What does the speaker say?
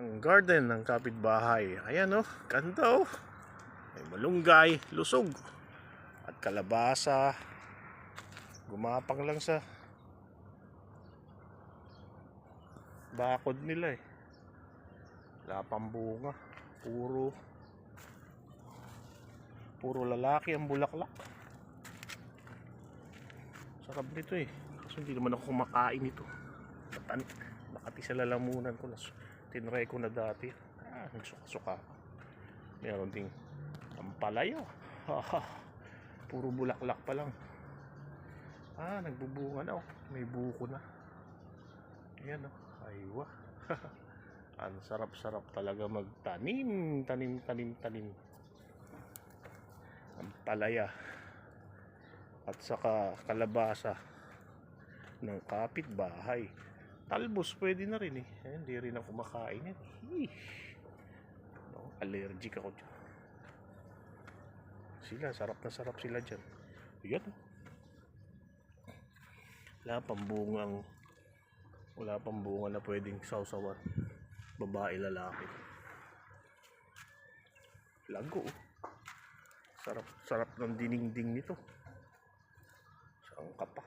ang garden ng kapitbahay. Ayan oh, ganda oh. May malunggay, lusog. At kalabasa. Gumapang lang sa bakod nila eh. Wala pang bunga. Puro puro lalaki ang bulaklak. Sarap nito eh. Kaso hindi naman ako kumakain ito. Matan Makati sa lalamunan ko na tinry ko na dati. Ah, nagsuka-suka. Meron ding ampalaya. Puro bulaklak pa lang. Ah, nagbubunga na oh. May buko na. Ayan oh. Aywa. Ang sarap-sarap talaga magtanim, tanim, tanim, tanim. Ampalaya. At saka kalabasa ng kapitbahay. Talbos pwede na rin eh. Eh, Hindi rin ako kumakain yan. Hih. No, allergic ako dyan. Sila, sarap na sarap sila dyan. Yan. oh. Wala pang bungang wala pang bunga na pwedeng sausawan. Babae, lalaki. Lago. oh. Sarap, sarap ng diningding nito. Saan pa?